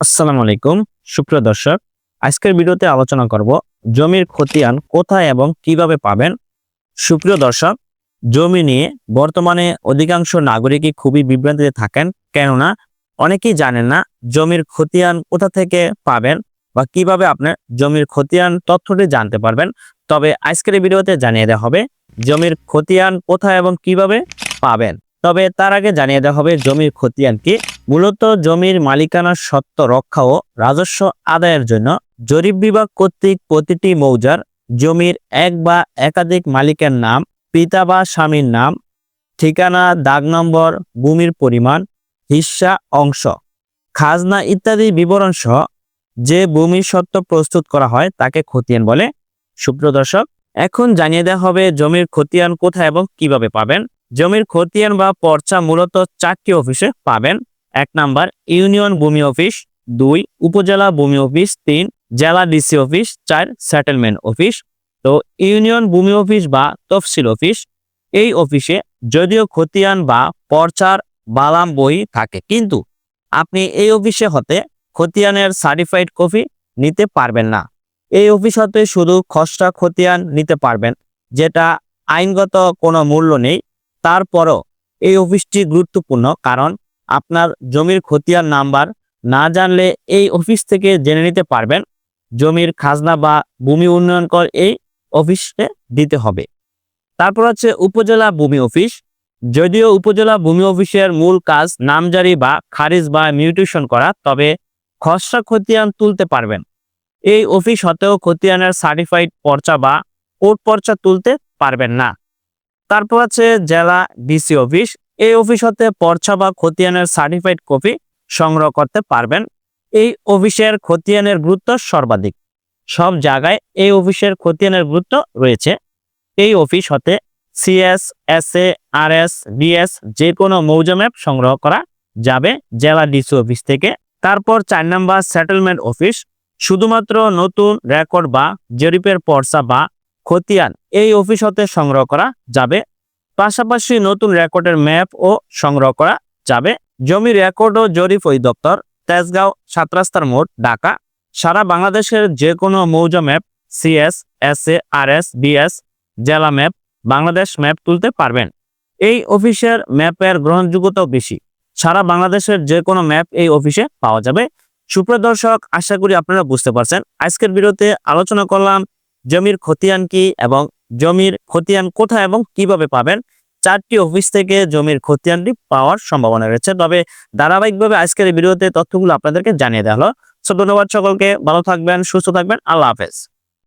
আসসালামু আলাইকুম, সুপ্রিয় দর্শক। আজকের ভিডিওতে আলোচনা করব জমির খতিয়ান কোথায় এবং কীভাবে পাবেন। সুপ্রিয় দর্শক, জমি নিয়ে বর্তমানে অধিকাংশ নাগরিকই খুবই বিভ্রান্তিতে থাকেন। কেননা, অনেকেই জানেন না জমির খতিয়ান কোথা থেকে পাবেন বা কীভাবে আপনার জমির খতিয়ান তথ্যটি জানতে পারবেন। তবে আজকের ভিডিওতে জানিয়ে দেওয়া হবে জমির খতিয়ান কোথায় এবং কীভাবে পাবেন। তবে তার আগে জানিয়ে দেওয়া হবে জমির খতিয়ান কি। মূলত জমির মালিকানার সত্ত্ব রক্ষা ও রাজস্ব আদায়ের জন্য জরিপ বিভাগ কর্তৃক প্রতিটি মৌজার জমির এক বা একাধিক মালিকের নাম, পিতা বা স্বামীর নাম, ঠিকানা, দাগ নম্বর, ভূমির পরিমাণ, হিস্সা, অংশ, খাজনা ইত্যাদি বিবরণ সহ যে ভূমির সত্ত্ব প্রস্তুত করা হয় তাকে খতিয়ান বলে। সুপ্রিয় দর্শক, এখন জানিয়ে দেওয়া হবে জমির খতিয়ান কোথায় এবং কীভাবে পাবেন। জমির খতিয়ান বা পর্চা মূলত চারটি অফিসে পাবেন। এক নাম্বার, ইউনিয়ন ভূমি অফিস। দুই, উপজেলা ভূমি অফিস। তিন, জেলা ডিসি অফিস। চার, সেটেলমেন্ট অফিস। তো ইউনিয়ন ভূমি অফিস বা তফসিল অফিস, এই অফিসে যদিও খতিয়ান বা পর্চার বালাম বই থাকে, কিন্তু আপনি এই অফিসে হতে খতিয়ানের সার্টিফাইড কপি নিতে পারবেন না। এই অফিস হতে শুধু খসড়া খতিয়ান নিতে পারবেন, যেটা আইনগত কোনো মূল্য নেই। তারপরও এই অফিসটি গুরুত্বপূর্ণ, কারণ আপনার জমির খতিয়ান নাম্বার না জানলে এই অফিস থেকে জেনে নিতে পারবেন। জমির খাজনা বা ভূমি উন্নয়ন কর এই অফিসে দিতে হবে। তারপর হচ্ছে উপজেলা ভূমি অফিস। যদিও উপজেলা ভূমি অফিসের মূল কাজ নামজারি বা খারিজ বা মিউটেশন করা, তবে খসড়া খতিয়ান তুলতে পারবেন। এই অফিস হতেও খতিয়ানের সার্টিফাইড পর্চা বা কোর্ট পর্চা তুলতে পারবেন না। তারপর আছে জেলা ডিসি অফিস। এই অফিস হতে পর্চা বা খতিয়ানের সার্টিফাইড কপি সংগ্রহ করতে পারবেন। এই অফিসের খতিয়ানের গুরুত্ব সর্বাধিক। সব জায়গায় এই অফিসের খতিয়ানের গুরুত্ব রয়েছে। এই অফিস হতে CS S A R S BS যে কোনো মৌজা ম্যাপ সংগ্রহ করা যাবে জেলা ডিসি অফিস থেকে। তারপর চার নাম্বার সেটেলমেন্ট অফিস শুধুমাত্র নতুন রেকর্ড বা জরিপের পর্চা বা খতিয়ান এই অফিস হতে সংগ্রহ করা যাবে পাশাপাশি নতুন রেকর্ডের ম্যাপ ও সংগ্রহ করা যাবে। জমি রেকর্ড ও জরিফ জরিপ অধিদপ্তর, তেজগাঁও সাত রাস্তার মোড়, ঢাকা। সারা বাংলাদেশের যে কোনো মৌজা map, CS S A R S BS, জেলা ম্যাপ, বাংলাদেশ ম্যাপ তুলতে পারবেন। এই অফিসের ম্যাপের গ্রহণযোগ্যতাও বেশি। সারা বাংলাদেশের যে কোনো ম্যাপ এই অফিসে পাওয়া যাবে। সুপ্রিয় দর্শক, আশা করি আপনারা বুঝতে পারছেন। আজকের ভিডিওতে আলোচনা করলাম জমির খতিয়ান কি এবং জমির খতিয়ান কোথায় এবং কীভাবে পাবেন? চারটি অফিস থেকে জমির খতিয়ানটি পাওয়ার সম্ভাবনা রয়েছে। তবে ধারাবাহিকভাবে আজকের এই ভিডিওতে তথ্যগুলো আপনাদেরকে জানিয়ে দেওয়া হলো। সো ধন্যবাদ সকলকে। ভালো থাকবেন, সুস্থ থাকবেন। আল্লাহ হাফেজ।